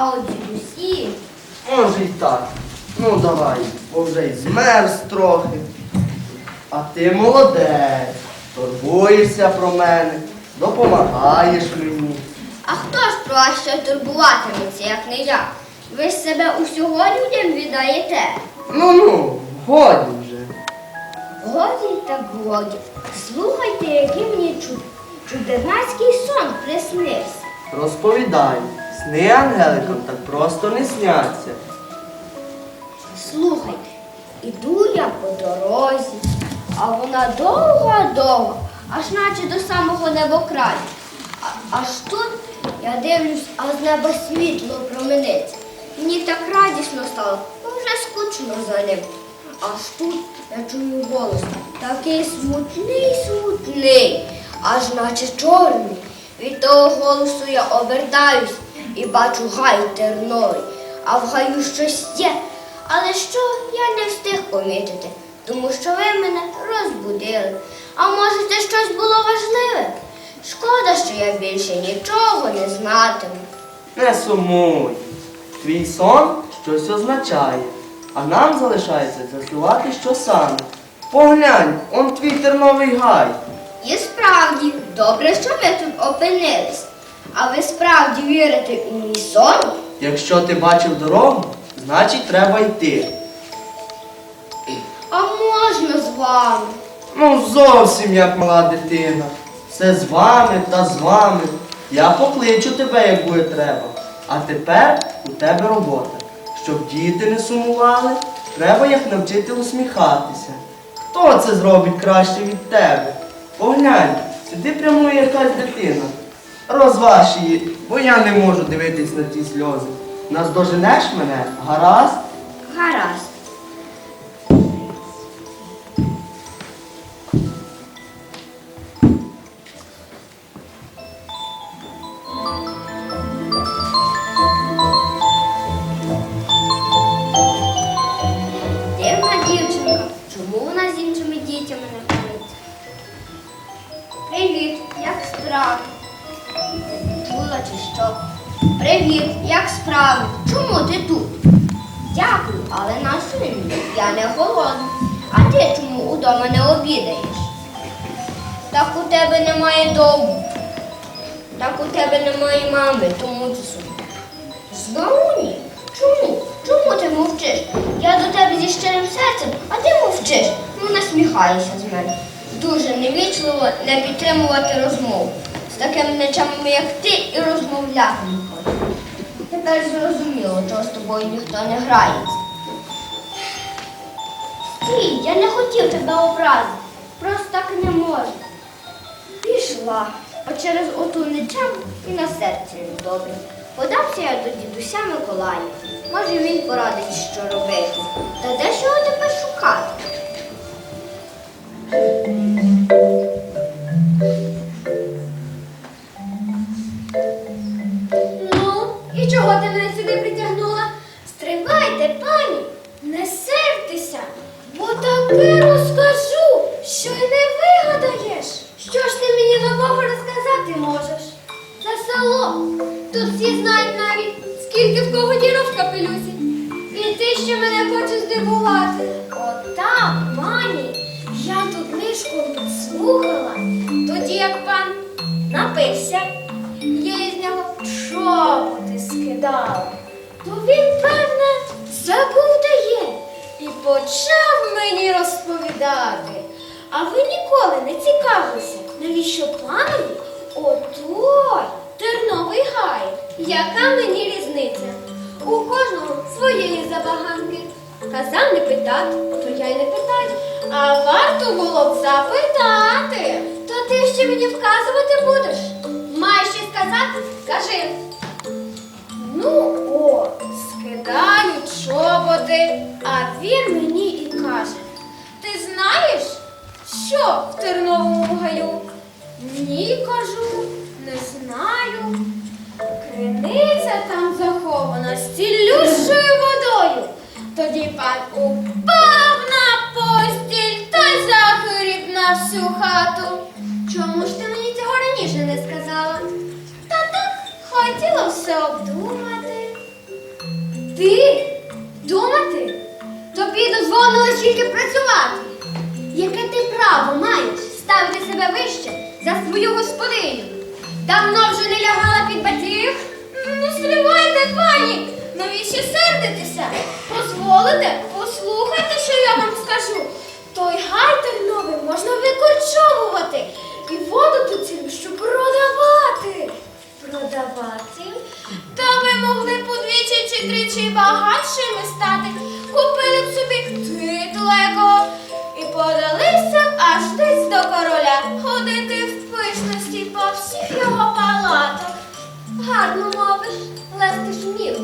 а от дідусі Може й так. Ну давай, бо вже й змерз трохи. А ти молодець, турбуєшся про мене, допомагаєш мені. А хто ж про вас ще турбуватиметься, як не я? Ви ж себе усього людям віддаєте. Ну ну, годі вже. Годі так годі. Слухайте, який мені чуд... чудернацький сон приснився. Розповідай, сни ангеликам так просто не сняться. Слухайте, іду я по дорозі, а вона довга-довга, аж наче до самого небокраю. Аж тут я дивлюсь, а з неба світло промениться. Мені так радісно стало, бо вже скучно за ним. Аж тут я чую голос, такий смутний, смутний, аж наче чорний. Від того голосу я обертаюсь і бачу гай терновий, а в гаю щось є. Але що я не встиг помітити, тому що ви мене розбудили. А може, це щось було важливе? Шкода, що я більше нічого не знатиму. Не сумуй. Твій сон щось означає, а нам залишається з'ясувати, що саме. Поглянь, он твій терновий гай. І справді, добре, що ми тут опинились. А ви справді вірите у мій сон? Якщо ти бачив дорогу, значить треба йти. А можна з вами? Ну, зовсім як мала дитина. Все з вами та з вами. Я покличу тебе, як буде треба. А тепер у тебе робота. Щоб діти не сумували, треба їх навчити усміхатися. Хто це зробить краще від тебе? Поглянь, сюди прямує якась дитина. Розваж її, бо я не можу дивитись на ті сльози. Наздоженеш мене, гаразд? Гаразд. Дивна дівчинка. Чому вона з іншими дітями не ходить? Привіт, як справи? Чи що? Привіт, як справи? Чому ти тут? Дякую, але на сині. Я не голодна. А ти чому удома не обідаєш? Так у тебе немає дому. Так у тебе немає мами, тому ти сумна. Знову ні. Чому? Чому ти мовчиш? Я до тебе зі щирим серцем, а ти мовчиш. Ну насміхаєшся з мене. Дуже невічливо не підтримувати розмову. Такими нечами, як ти, і розмовляти не хочу. Тепер зрозуміло, чого з тобою ніхто не грається. Стій, я не хотів тебе образити. Просто так не можна. Пішла, а через оту нечам і на серці недобре. Подався я до дідуся Миколая. Може, він порадить, що робити. Та де ж його тепер шукати? Чого ти мене сюди притягнула? Стривайте, пані, не сердися, бо таке розкажу, що й не вигадаєш. Що ж ти мені нового розказати можеш? Це село. Тут всі знають навіть, скільки в кого дірок в капелюсі. І ти ще мене хочеш здивувати. Отак, пані, я ту книжку слухала, тоді як пан напився. Скидала. То він, певне, забув де є і почав мені розповідати. А ви ніколи не цікавилися, навіщо панові отой терновий гай? Яка мені різниця? У кожного своєї забаганки. Казав не питати, то я й не питаю. А варто було б запитати. То ти ще мені вказувати будеш? Маєш щось сказати? Кажи. Ну от, скидаю чоботи, а він мені і каже: Ти знаєш, що в терновому гаю? Ні, кажу, не знаю. Криниця там захована з цілющою водою. Тоді пан упав на постіль та захирів на всю хату. Чому ж ти мені цього раніше не сказала? Та так хотіла все обдумати. Ти думати? Тобі дозволилось тільки працювати. Яке ти право маєш ставити себе вище за свою господиню? Давно вже не лягала під батьків? Ну, стривайте, пані! Навіщо сердитися? Дозволите? Послухайте, що я вам скажу. Той гай терновий можна викорчовувати і воду тут цілющу продавати. Продавати? Та ви могли б удвічі чи тричі багатшими стати, купили б собі титлеко і подалися б аж десь до короля ходити в пишності по всіх його палатах. Гарно мовиш, лести ж вмів.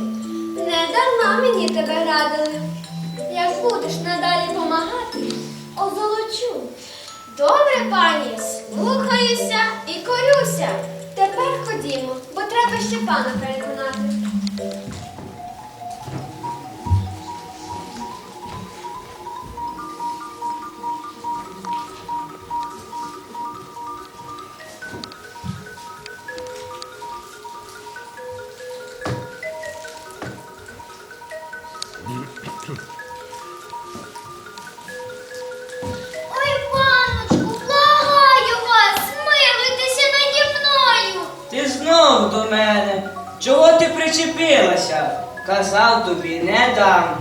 Не дарма мені тебе радили. Як будеш надалі помагати, озолочу. Добре, пані, слухаюся і корюся. Тепер ходімо, бо треба ще пана переконати. До мене. Чого ти причепилася? Казав тобі, не дам.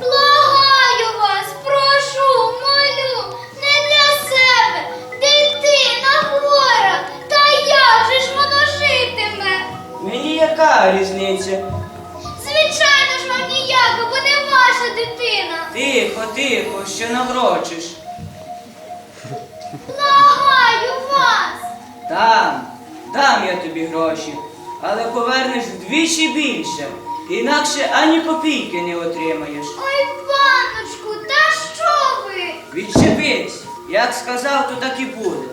Благаю вас, прошу, молю, не для себе. Дитина хвора, та як же ж воно житиме? Мені яка різниця? Звичайно ж вам ніяко, бо не ваша дитина. Тихо, тихо, що наврочиш. Благаю вас. Дам, дам я тобі гроші, але повернеш вдвічі більше, інакше ані копійки не отримаєш. Ой, паночку, та що ви? Відчепись, як сказав, то так і буде.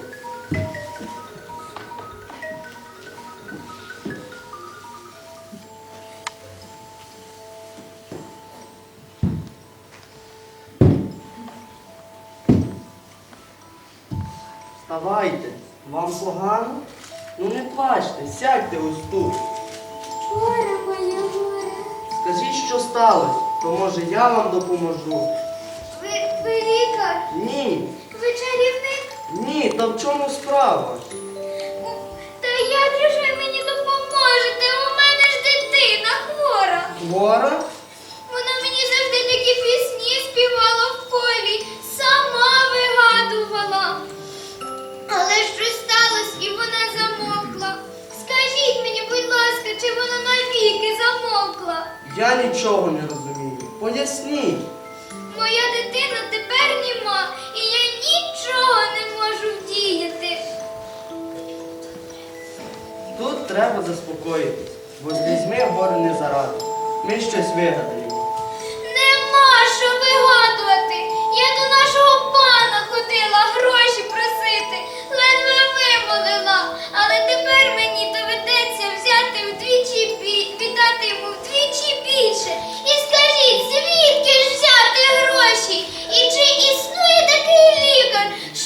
Сядьте ось тут. Горе моє горе. Скажіть, що сталося, то може я вам допоможу. Ви, ви лікар, Ні, ви чарівник. ні, та в чому справа? Та як же ж ви мені допоможете? У мене ж дитина хвора. Хвора? Я нічого не розумію. Поясніть. Моя дитина тепер німа, і я нічого не можу вдіяти. Тут треба заспокоїтись, бо з візьми горе не заради. Ми щось вигадаємо. Нема що вигадувати. Я до нашого пана ходила гроші просити, ледве вимолила. Але тепер мені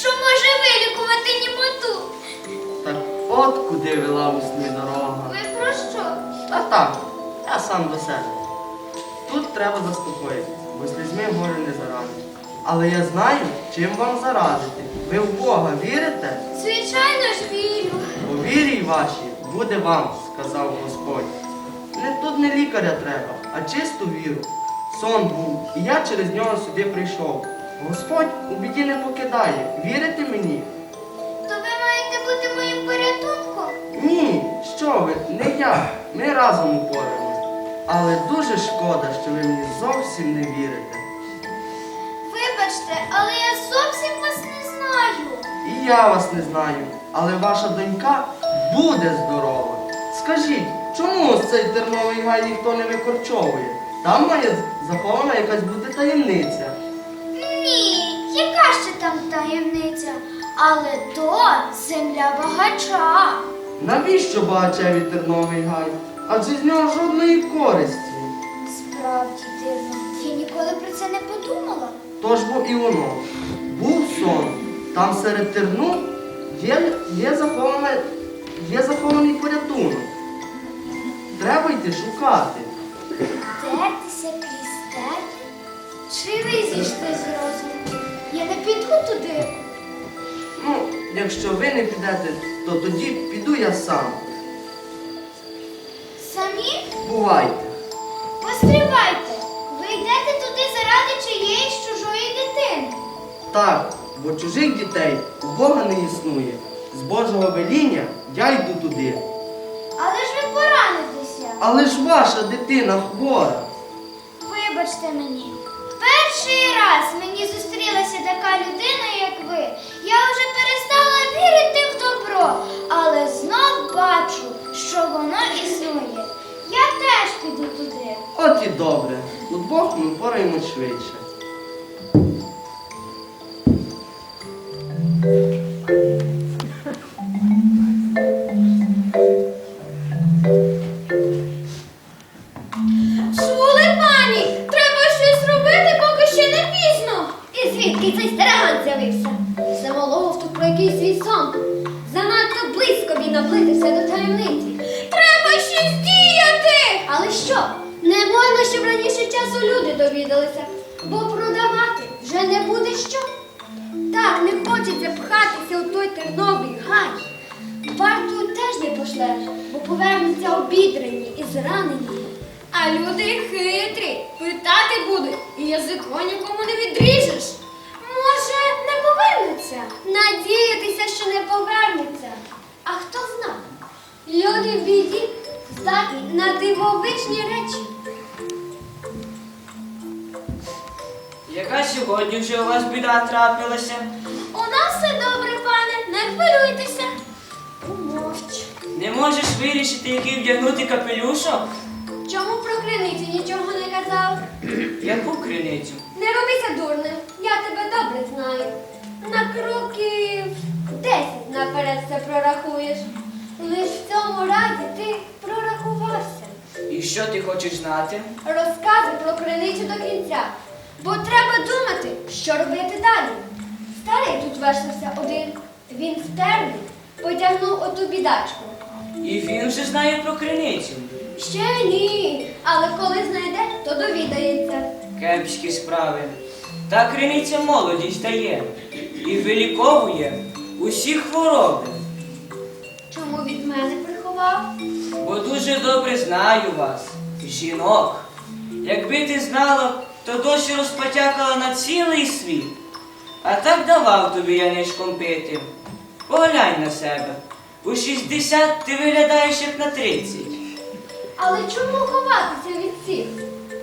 що може вилікувати німоту? Так от куди вела у сні дорога. Ви про що? Та так, я сам до себе. Тут треба заспокоїтись, бо слізьми горе не заради. Але я знаю, чим вам зарадити. Ви в Бога вірите? Звичайно ж вірю. У вірі вашій буде вам, сказав Господь. Не тут не лікаря треба, а чисту віру. Сон був, і я через нього сюди прийшов. Господь у біді не покидає. Вірите мені? То ви маєте бути моїм порятунком? Ні, що ви, не я. Ми разом упораємось. Але дуже шкода, що ви мені зовсім не вірите. Вибачте, але я зовсім вас не знаю. І я вас не знаю, але ваша донька буде здорова. Скажіть, чому ось цей терновий гай ніхто не викорчовує? Там має захована якась бути таємниця. Ні, яка ще там таємниця, але то земля багача. Навіщо багачеві терновий гай? Адже з нього жодної користі. Справді дивно, я ніколи про це не подумала. Тож бо і воно. Був сон. Там серед терну є, є, захована, є захований порятунок. Треба йти шукати. Дертися крізь степ? Чи ви зійшли з розуму? Я не піду туди. Ну, якщо ви не підете, то тоді піду я сам. Самі? Бувайте. Постривайте. Ви йдете туди заради чиєїсь чужої дитини. Так, бо чужих дітей у Бога не існує. З Божого веління я йду туди. Але ж ви поранитеся. Але ж ваша дитина хвора. Вибачте мені. Перший раз мені зустрілася така людина, як ви. Я вже перестала вірити в добро, але знов бачу, що воно існує. Я теж піду туди. От і добре. Удвох ми впораємось швидше. Якийсь свій сон. Занадто близько він наблизився до таємниці. Треба щось діяти! Але що? Не можна, щоб раніше часу люди довідалися, бо продавати вже не буде що. Так, не хочеться пхатися у той терновий гай. Варту теж не пошлеш, бо повернуться обідрані і зранені. А люди хитрі, питати будуть, і язико нікому не відріжеш. Може, не повернуться? Надіятися, що не повернуться. А хто зна? Люди в біді здатні на дивовижні речі. Яка сьогодні вже у вас біда трапилася? У нас все добре, пане, не хвилюйтеся. Помовч. Не можеш вирішити, який вдягнути капелюшок? Чому про криницю нічого не казав? Яку криницю? Не робися дурним, я тебе добре знаю. На кроків десять наперед все прорахуєш. Лиш в цьому разі ти прорахувався. І що ти хочеш знати? Розказуй про криницю до кінця, бо треба думати, що робити далі. Старий тут вештався один. Він втерний, потягнув оту бідачку. І він вже знає про криницю. Ще ні, але коли знайде, то довідається. Кепські справи. Та криниця молодість дає і виліковує усі хвороби. Чому від мене приховав? Бо дуже добре знаю вас, жінок. Якби ти знала, то досі розпотякала на цілий світ. А так давав тобі я нишком пити. Поглянь на себе. У 60 ти виглядаєш як на 30. Але чому ховатися від всіх?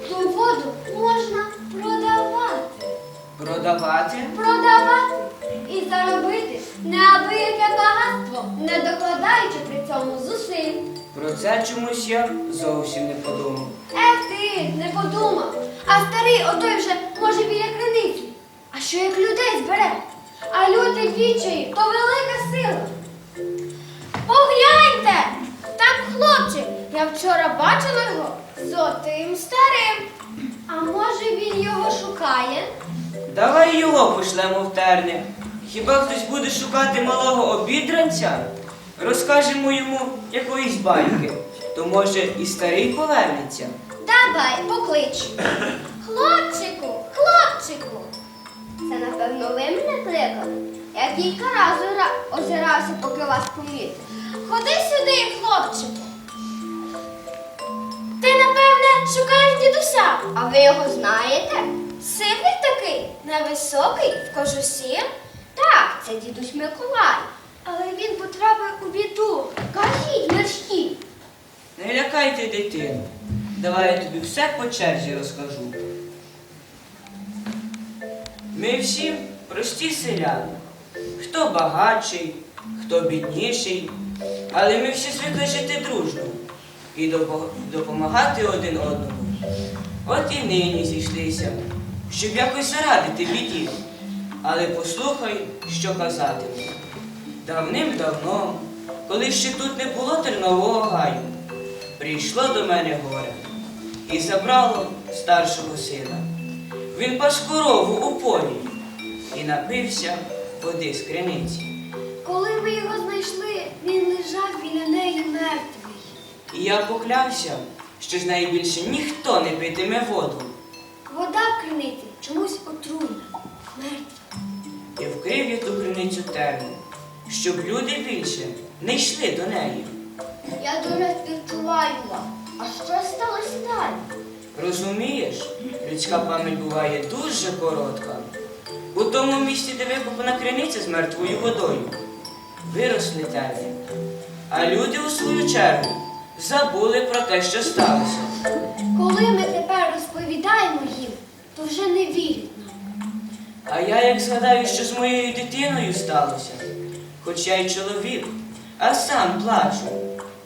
Ту воду продавати. Продавати? І заробити неабияке багатство, не докладаючи при цьому зусиль. Про це чомусь я зовсім не подумав. Ех ти, не подумав. А старий отой вже може біля криниці. А що як людей збере? А люди відчаї то велика сила. Погляньте! Там хлопчик. Я вчора бачила його з отим старим. А може він його шукає? Давай його пошлемо в терни. Хіба хтось буде шукати малого обідранця? Розкажемо йому якоїсь байки. То може і старий повернеться. Давай, поклич. Хлопчику, хлопчику. Це, напевно, ви мене кликали. Я кілька разів озирався, поки вас помітив. Ходи сюди, хлопчику. Ти, напевне, шукаєш дідуся. А ви його знаєте? Сивий такий, невисокий, в кожусі. Так, це дідусь Миколай. Але він потрапив у біду. Кажіть, мерщій. Не лякайте дитину. Давай я тобі все по черзі розкажу. Ми всі прості селяни. Хто багатший, хто бідніший, але ми всі звикли жити дружно і допомагати один одному. От і нині зійшлися, щоб якось зарадити біді. але послухай, що казатиму. Давним-давно, коли ще тут не було тернового гаю, прийшло до мене горе і забрало старшого сина. Він пас корову у полі і напився води з криниці. Коли ви його знайшли, він лежав біля неї мертвий. І я поклявся, що з неї більше ніхто не питиме воду. Вода в криниці чомусь отруйна, мертва. І вкрив я ту криницю терном, щоб люди більше не йшли до неї. Я дуже співчуваю вам. А що сталося далі? Розумієш, людська пам'ять буває дуже коротка. У тому місці, де викопана криниця з мертвою водою, виросли терни. А люди у свою чергу забули про те, що сталося. Коли ми тепер розповідаємо їм, то вже не вірять нам. А я як згадаю, що з моєю дитиною сталося, хоч я й чоловік, а сам плачу.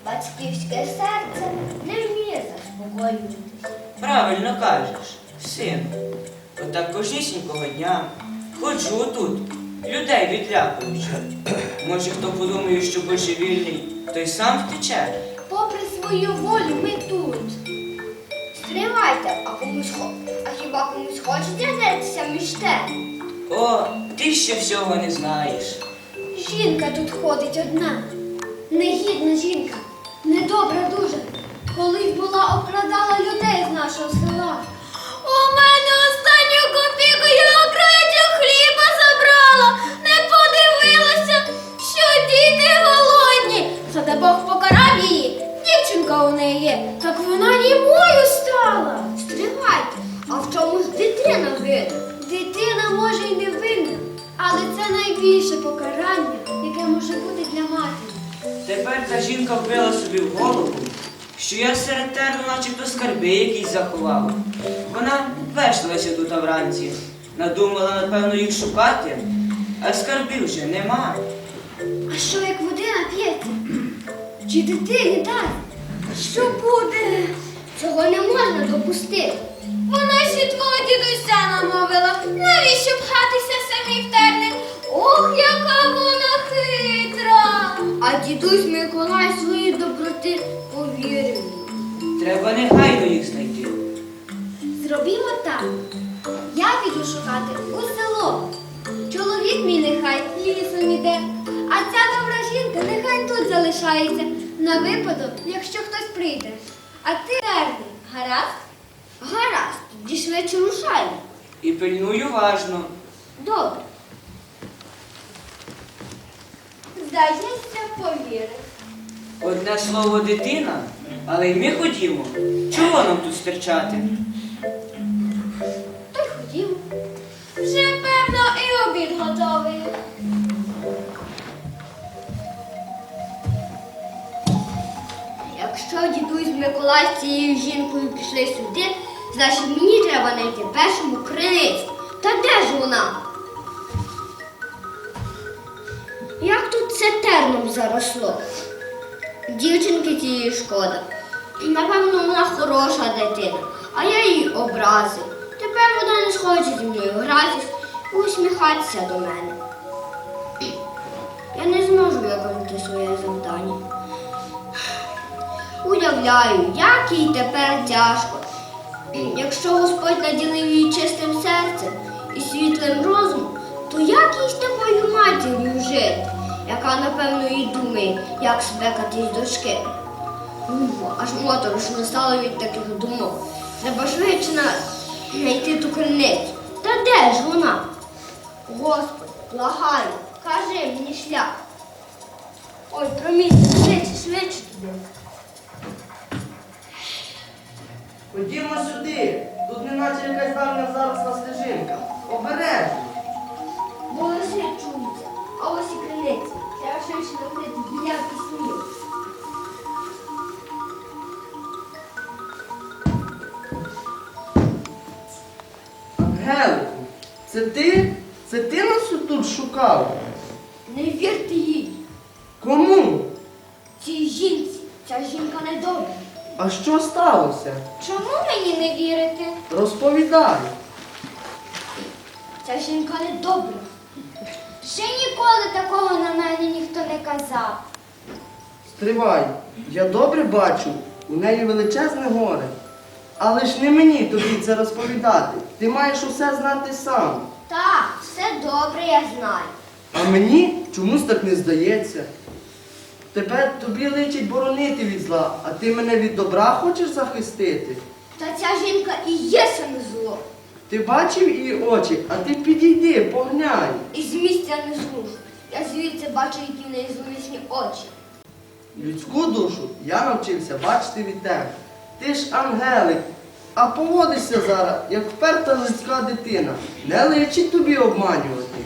Батьківське серце не вміє заспокоюватися. Правильно кажеш, сину. Отак кожнісінького дня ходжу тут, людей відлякуючи. Може, хто подумає, що божевільний, той сам втече. Попри свою волю, ми тут. Стривайте, а комусь хо... а хіба комусь хочеться дертися між те? О, ти ще всього не знаєш. Жінка тут ходить одна. Негідна жінка, недобра дуже. Колись була окрадала людей з нашого села. У мене останню копійку я окрадю хліба забрала. Не подивилася, що діти голодні. Зате Бог покарав її. Дівчинка у неї є, так вона німою стала. Стривайте, а в чому ж дитина винна? Дитина може й не винна, але це найбільше покарання, яке може бути для матері. Тепер та жінка вбила собі в голову, що я серед терну начебто скарби якісь заховав. Вона вешталася тут вранці, надумала, напевно, їх шукати, а скарбів вже нема. А що як води нап'ється? Чи дитині дасть? Що буде? Цього не можна допустити. Вона ще твого дідуся намовила. Навіщо пхатися самі в терник? Ох, яка вона хитра! А дідусь Миколай свої доброти повірив. Треба негайно їх знайти. Зробімо так. Я піду шукати у село. Чоловік мій нехай лісом іде, а ця добра жінка нехай тут залишається на випадок, якщо хтось прийде. А ти терний, гаразд? Гаразд, тоді швидше рушаю. І пильную уважно. Добре. Здається, повірив. Одне слово дитина, але й ми ходімо. Чого нам тут стерчати? Якщо дідусь Миколай з цією жінкою пішли сюди, значить мені треба знайти першому криницю. Та де ж вона? Як тут це терном заросло? Дівчинки тієї шкода. Напевно, вона хороша дитина, а я її образив. Тепер вона не схоче зі мною гратись і усміхатися до мене. Я не зможу виконати своє завдання. Уявляю, як їй тепер тяжко. Якщо Господь наділив її чистим серцем і світлим розумом, то як їй з такою матір'ю жити, яка, напевно, і думає, як спекатись дочки. Ух, Аж моторошно стало від таких думок. Треба швидше знайти ту криницю. Та де ж вона? Господи, благаю, кажи мені шлях. Ой, промінь, швидше, швидше туди. Ходімо сюди. Тут неначе якась давня заросла стежинка. Обережно. Голоси чуються, а ось і криниця. Треба швидше доходити біля пісню. Ангелику, це ти? Це ти нас тут шукав? Не вірте їй. Кому? А що сталося? Чому мені не вірити? Розповідай. Ця жінка недобра. Ще ніколи такого на мене ніхто не казав. Стривай, я добре бачу, у неї величезне горе. Але ж не мені тобі це розповідати. Ти маєш усе знати сам. Так, все добре, я знаю. А мені чомусь так не здається. Тебе тобі личить боронити від зла, а ти мене від добра хочеш захистити. Та ця жінка і є саме зло. Ти бачив її очі, а ти підійди, поглянь. І з місця не зрушу. Я звідси бачу, які в неї зловісні очі. Людську душу я навчився бачити від тебе. Ти ж ангелик, а поводишся зараз, як вперта людська дитина. Не личить тобі обманювати.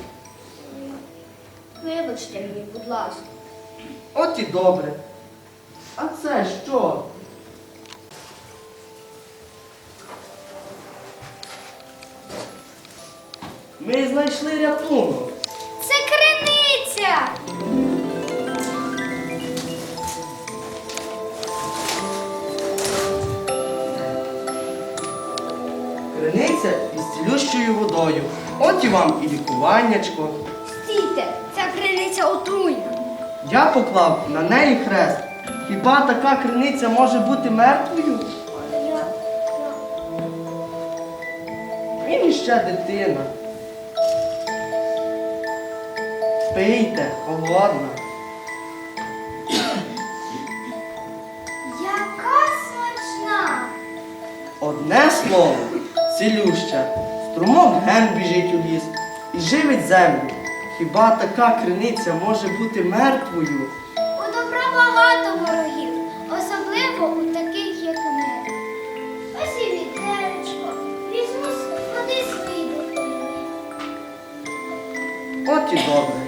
Вибачте мені, будь ласка. От і добре. А це що? Ми знайшли рятунок. Це криниця. Криниця із цілющою водою. От і вам і лікуваннячко. Стійте, ця криниця отруйна. Я поклав на неї хрест. Хіба така криниця може бути мертвою? Він іще дитина. Пийте, холодна. Яка смачна. Одне слово, цілюща. Струмок ген біжить у ліс і живить землю. Хіба така криниця може бути мертвою? У добра багато ворогів, особливо у таких, як ми. Ось і вітеречко. Візьму з води дитині. От і добре.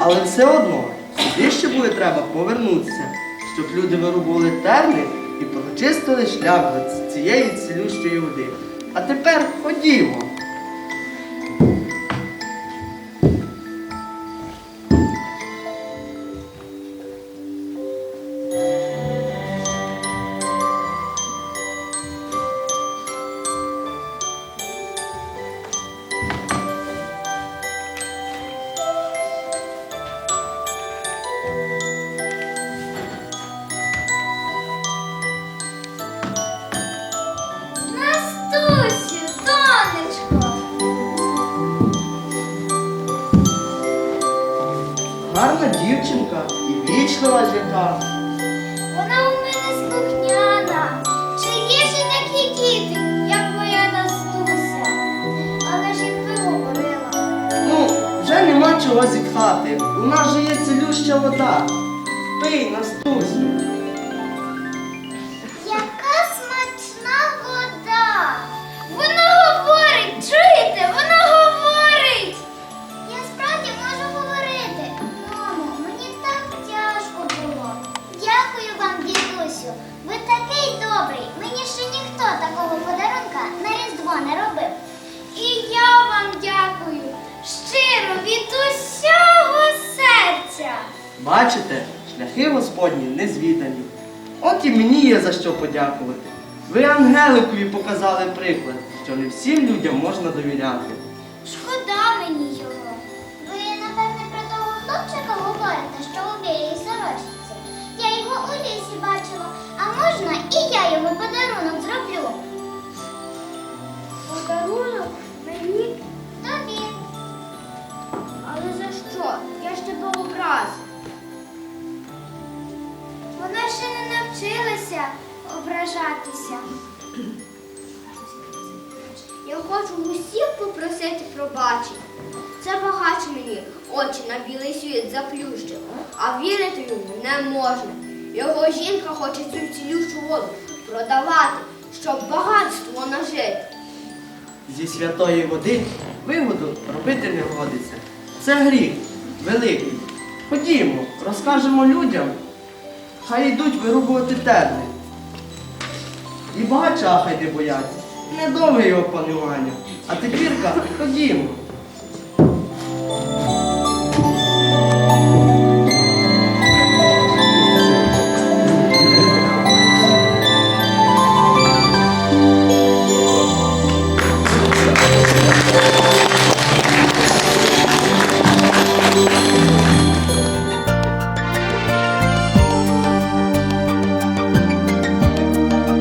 Але все одно сюди ще буде треба повернутися, щоб люди вирубували терни і прочистили шлях до цієї цілющої води. А тепер ходімо. Гарна дівчинка і вічлива жінка. Вона у мене слухняна. Чи є ще такі діти, як моя Настуся? Але ж ви говорила. Ну, вже нема чого зітхати. У нас же є цілюща вода. Пий, Настусю. Бачите, шляхи Господні незвідані. От і мені є за що подякувати. Ви Ангеликові показали приклад, що не всім людям можна довіряти. Шкода мені його. Ви, напевне, про того хлопчика говорите, що у білій сорочці. Я його у лісі бачила, а можна і я йому подарунок зроблю. Подарунок мені? Тобі. Але за що? Я ж тебе образив. Вона ще не навчилася ображатися. Я хочу усіх попросити пробачення. Це багач мені очі на білий світ заплющив, а вірити йому не можна. Його жінка хоче цю цілющу воду продавати, щоб багатство нажити. Зі святої води вигоду робити не годиться. Це гріх великий. Ходімо, розкажемо людям, хай йдуть вирубувати терни. І багача хай не бояться. Недовге його панування. А тепірка ходімо.